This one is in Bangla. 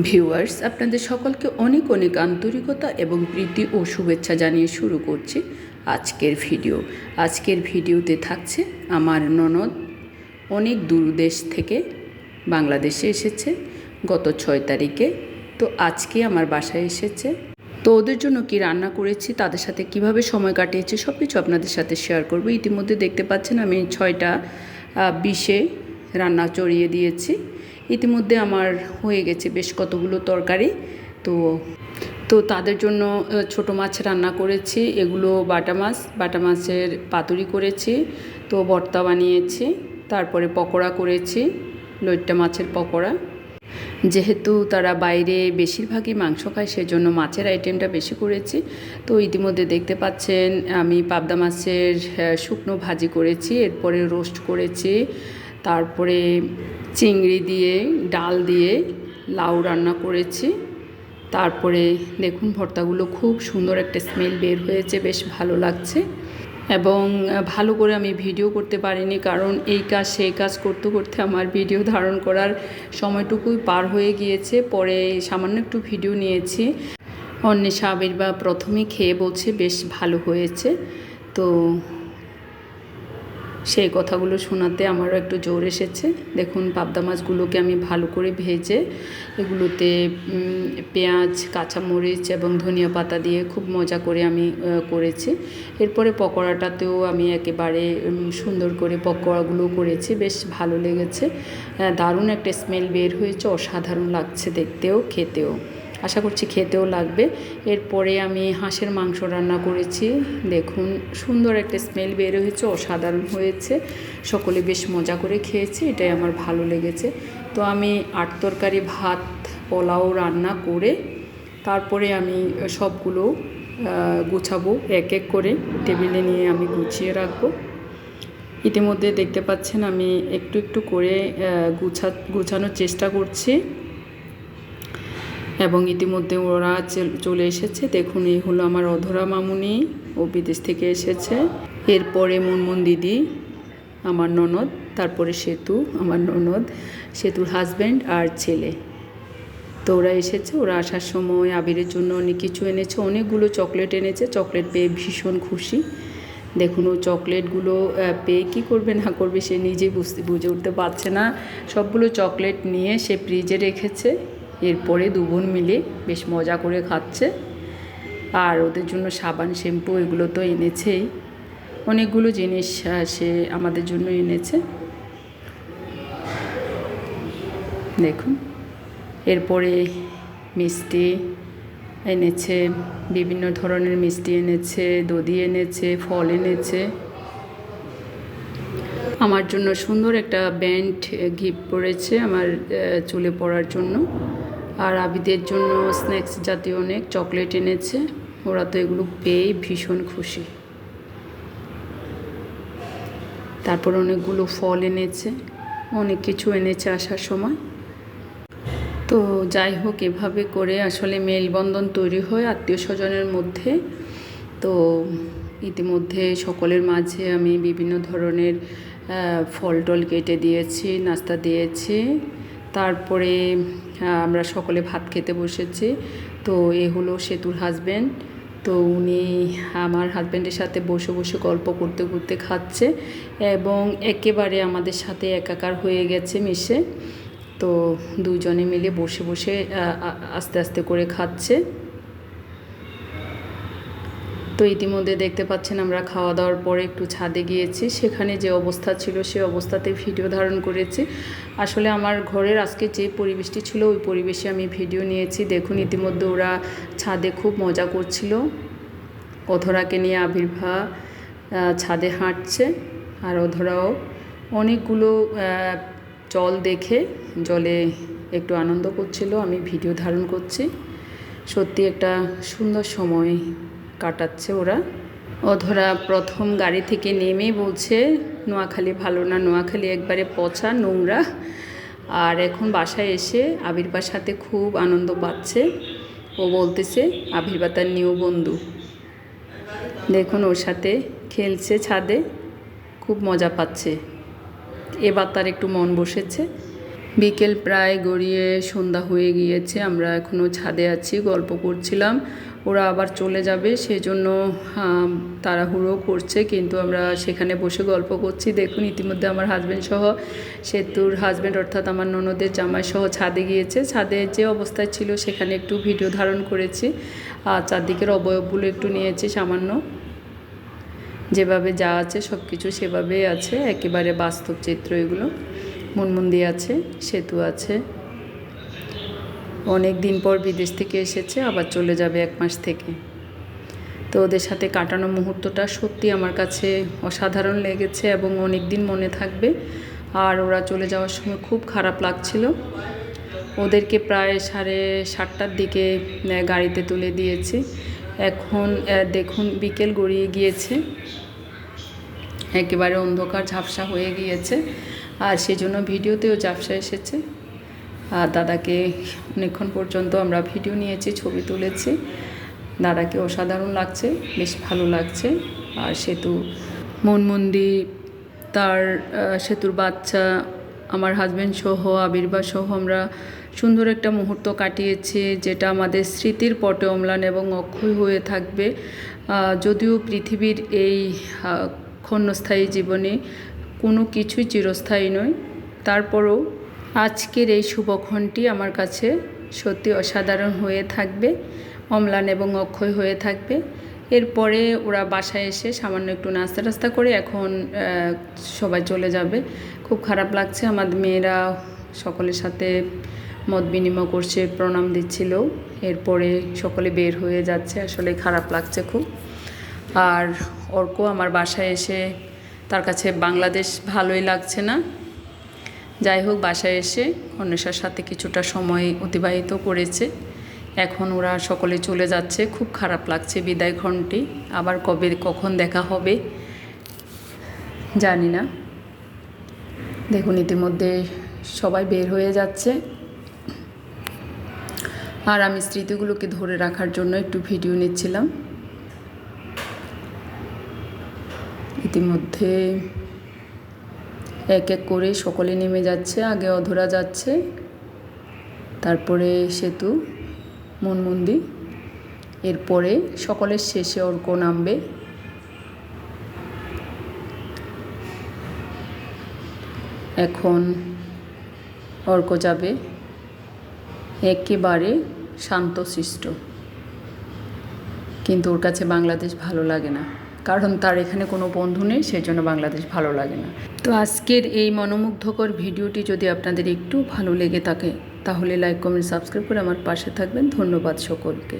ভিউয়ার্স, আপনাদের সকলকে অনেক অনেক আন্তরিকতা এবং প্রীতি ও শুভেচ্ছা জানিয়ে শুরু করছি আজকের ভিডিও। আজকের ভিডিওতে থাকছে আমার ননদ। অনেক দূর দেশ থেকে বাংলাদেশে এসেছে গত ছয় তারিখে। তো আজকে আমার বাসায় এসেছে। তো ওদের জন্য কি রান্না করেছি, তাদের সাথে কীভাবে সময় কাটিয়েছি সব কিছু আপনাদের সাথে শেয়ার করব। ইতিমধ্যে দেখতে পাচ্ছেন আমি ছয়টা বিশে রান্না চড়িয়ে দিয়েছি। ইতিমধ্যে আমার হয়ে গেছে বেশ কতগুলো তরকারি। তো তো তাদের জন্য ছোট মাছ রান্না করেছি, এগুলো বাটা মাছ, বাটা মাছের পাতুরি করেছি, তো ভর্তা বানিয়েছি, তারপরে পকোড়া করেছি, লইট্টা মাছের পকোড়া। যেহেতু তারা বাইরে বেশিরভাগই মাংস খায়, সেজন্য মাছের আইটেমটা বেশি করেছি। তো ইতিমধ্যে দেখতে পাচ্ছেন, আমি পাবদা মাছের শুকনো ভাজি করেছি, এরপরে রোস্ট করেছি তারপরে চিংড়ি দিয়ে, ডাল দিয়ে লাউ রান্না করেছি। তারপরে দেখুন ভর্তাগুলো খুব সুন্দর একটা স্মেল বের হয়েছে, বেশ ভালো লাগছে। এবং ভালো করে আমি ভিডিও করতে পারিনি, কারণ এই কাজ, সেই কাজ করতে করতে আমার ভিডিও ধারণ করার সময়টুকুই পার হয়ে গিয়েছে। পরে সামান্য একটু ভিডিও নিয়েছি। অন্বেষা আবির্বা প্রথমে খেয়ে বলছে, বেশ ভালো হয়েছে। তো সেই কথাগুলো শোনাতে আমারও একটু জোর এসেছে। দেখুন, পাবদা মাছগুলোকে আমি ভালো করে ভেজে এগুলোতে পেঁয়াজ, কাঁচামরিচ এবং ধনিয়া পাতা দিয়ে খুব মজা করে আমি করেছি। এরপরে পকোড়াটাতেও আমি একেবারে সুন্দর করে পকোড়াগুলো করেছি। বেশ ভালো লেগেছে। দারুণ একটা স্মেল বের হয়েছে। অসাধারণ লাগছে দেখতেও, খেতেও। আশা করছি খেতেও লাগবে। এরপরে আমি হাঁসের মাংস রান্না করেছি। দেখুন, সুন্দর একটা স্মেল বের হয়েছে, অসাধারণ হয়েছে। সকলে বেশ মজা করে খেয়েছে, এটাই আমার ভালো লেগেছে। তো আমি আট তরকারি, ভাত, পোলাও রান্না করে তারপরে আমি সবগুলো গুছাবো এক এক করে। টেবিলে নিয়ে আমি গুছিয়ে রাখব। ইতিমধ্যে দেখতে পাচ্ছেন আমি একটু একটু করে গুছা, গুছানোর চেষ্টা করছি। এবং ইতিমধ্যে ওরা চল- এসেছে। দেখুন, এই হলো আমার অধরা মামুনি। ও বিদেশ থেকে এসেছে। এরপরে মুনমুন দিদি, আমার ননদ, তারপরে সেতু, আমার ননদ, সেতুর হাজব্যান্ড আর ছেলে। তো ওরা এসেছে। ওরা আসার সময় আবিরের জন্য অনেক কিছু এনেছে। অনেকগুলো চকলেট এনেছে। চকলেট পেয়ে ভীষণ খুশি। দেখুন, ও চকলেটগুলো পেয়ে কী করবে, না করবে সে নিজেই বুঝতে বুঝে উঠতে পারছে না। সবগুলো চকলেট নিয়ে সে ফ্রিজে রেখেছে। এরপরে দু বোন মিলে বেশ মজা করে খাচ্ছে। আর ওদের জন্য সাবান, শ্যাম্পু এগুলো তো এনেছেই। অনেকগুলো জিনিস সে আমাদের জন্য এনেছে। দেখুন। এরপরে মিষ্টি এনেছে, বিভিন্ন ধরনের মিষ্টি এনেছে, দধি এনেছে, ফল এনেছে। আমার জন্য সুন্দর একটা ব্যান্ড গিফট করেছে আমার চুলে পড়ার জন্য। আর আবিদের জন্য স্ন্যাক্স জাতীয় অনেক চকলেট এনেছে। ওরা তো এগুলো পেয়েই ভীষণ খুশি। তারপর অনেকগুলো ফল এনেছে। অনেক কিছু এনেছে আসার সময়। তো যাই হোক, এভাবে করে আসলে মেলবন্ধন তৈরি হয় আত্মীয় স্বজনের মধ্যে। তো ইতিমধ্যে সকলের মাঝে আমি বিভিন্ন ধরনের ফল টল কেটে দিয়েছি, নাস্তা দিয়েছি। তারপরে আমরা সকলে ভাত খেতে বসেছি। তো এ হলো সেতুর হাজব্যান্ড তো উনি আমার হাজব্যান্ডের সাথে বসে বসে গল্প করতে করতে খাচ্ছে এবং একেবারে আমাদের সাথে একাকার হয়ে গেছে মিশে। তো দুজনে মিলে বসে বসে আস্তে আস্তে করে খাচ্ছে। তো ইতিমধ্যে দেখতে পাচ্ছেন আমরা খাওয়া দাওয়ার পরে একটু ছাদে গিয়েছি। সেখানে যে অবস্থা ছিল, সে অবস্থাতে ভিডিও ধারণ করেছি। আসলে আমার ঘরের আজকে যে পরিবেশটি ছিল, ওই পরিবেশে আমি ভিডিও নিয়েছি। দেখুন, ইতিমধ্যে ওরা ছাদে খুব মজা করছিল। অধরাকে নিয়ে আবির্ভা ছাদে হাঁটছে। আর অধরাও অনেকগুলো জল দেখে জলে একটু আনন্দ করছিল। আমি ভিডিও ধারণ করছি। সত্যি একটা সুন্দর সময়। কাটাচ্ছে ওরা। অধরা প্রথম গাড়ি থেকে নেমে বলছে, নোয়াখালী ভালো না, নোয়াখালী একবারে পচা, নোংরা। আর এখন বাসায় এসে আবির্বার সাথে খুব আনন্দ পাচ্ছে। ও বলতেছে আবির্বা তার নিউ বন্ধু। দেখুন ওর সাথে খেলছে ছাদে, খুব মজা পাচ্ছে। এবার তার একটু মন বসেছে। বিকেল প্রায় গড়িয়ে সন্ধ্যা হয়ে গিয়েছে আমরা এখনও ছাদে আছি গল্প করছিলাম। ওরা আবার চলে যাবে সেজন্য আম, তাড়াহুড়ো করছে কিন্তু আমরা সেখানে বসে গল্প করছি। দেখুন ইতিমধ্যে আমার হাজব্যান্ড সহ সেতুর হাজব্যান্ড অর্থাৎ আমার ননদের জামাই সহ ছাদে গিয়েছে। ছাদে যে অবস্থায় ছিল সেখানে একটু ভিডিও ধারণ করেছি। আর চারদিকের অবয়বগুলো একটু নিয়েছি সামান্য। যেভাবে যা আছে সব কিছু সেভাবেই আছে একেবারে বাস্তব চিত্র এগুলো। মুনমুন্দি আছে, সেতু আছে। অনেক দিন পর বিদেশ থেকে এসেছে, আবার চলে যাবে এক মাস থেকে। তো ওদের সাথে কাটানো মুহূর্তটা সত্যি আমার কাছে অসাধারণ লেগেছে এবং অনেক দিন মনে থাকবে। আর ওরা চলে যাওয়ার সময় খুব খারাপ লাগছিল। ওদেরকে প্রায় সাড়ে সাতটার দিকে গাড়িতে তুলে দিয়েছি। এখন দেখুন, বিকেল গড়িয়ে গিয়েছে। একেবারে অন্ধকার, ঝাপসা হয়ে গিয়েছে। আর সেজন্য ভিডিওতেও ঝাপসা এসেছে। আর দাদাকে অনেকক্ষণ পর্যন্ত আমরা ভিডিও নিয়েছি, ছবি তুলেছি। দাদাকে অসাধারণ লাগছে, বেশ ভালো লাগছে। আর সেতু, মনমন্দি, তার সেতুর বাচ্চা, আমার হাজব্যান্ড সহ আবির্ভাব সহ আমরা সুন্দর একটা মুহূর্ত কাটিয়েছি, যেটা আমাদের স্মৃতির পটে অম্লান এবং অক্ষয় হয়ে থাকবে। যদিও পৃথিবীর এই ক্ষণস্থায়ী জীবনে কোনো কিছুই চিরস্থায়ী নয় তারপরও আজকের এই শুভক্ষণটি আমার কাছে সত্যি অসাধারণ হয়ে থাকবে, অম্লান এবং অক্ষয় হয়ে থাকবে। এরপরে ওরা বাসায় এসে সামান্য একটু নাস্তা টাস্তা করে এখন সবাই চলে যাবে। খুব খারাপ লাগছে আমাদের মেয়েরা সকলের সাথে মত বিনিময় করছে, প্রণাম দিচ্ছিল। এরপরে সকলে বের হয়ে যাচ্ছে, আসলে খারাপ লাগছে খুব। আর অর্ক আমার বাসায় এসে তার কাছে বাংলাদেশ ভালোই লাগছে না। যাই হোক, বাসায় এসে অন্বেষার সাথে কিছুটা সময় অতিবাহিত করেছে। এখন ওরা সকলে চলে যাচ্ছে। খুব খারাপ লাগছে বিদায় ঘন্টি। আবার কবে, কখন দেখা হবে জানি না। দেখুন, ইতিমধ্যে সবাই বের হয়ে যাচ্ছে। আর আমি স্মৃতিগুলোকে ধরে রাখার জন্য একটু ভিডিও নিচ্ছিলাম। ইতিমধ্যে এক এক করে সকলে নেমে যাচ্ছে, আগে অধরা যাচ্ছে। তারপরে সেতু মনমন্দি এরপরে সকলের শেষে অর্ক নামবে। এখন অর্ক যাবে একেবারে শান্তশিষ্ট। কিন্তু ওর কাছে বাংলাদেশ ভালো লাগে না। কারণ তার এখানে কোনো বন্ধু নেই, সেই জন্য বাংলাদেশ ভালো লাগে না। তো আজকের এই মনোমুগ্ধকর ভিডিওটি যদি আপনাদের একটু ভালো লেগে থাকে, তাহলে লাইক, কমেন্ট, সাবস্ক্রাইব করে আমার পাশে থাকবেন। ধন্যবাদ সকলকে।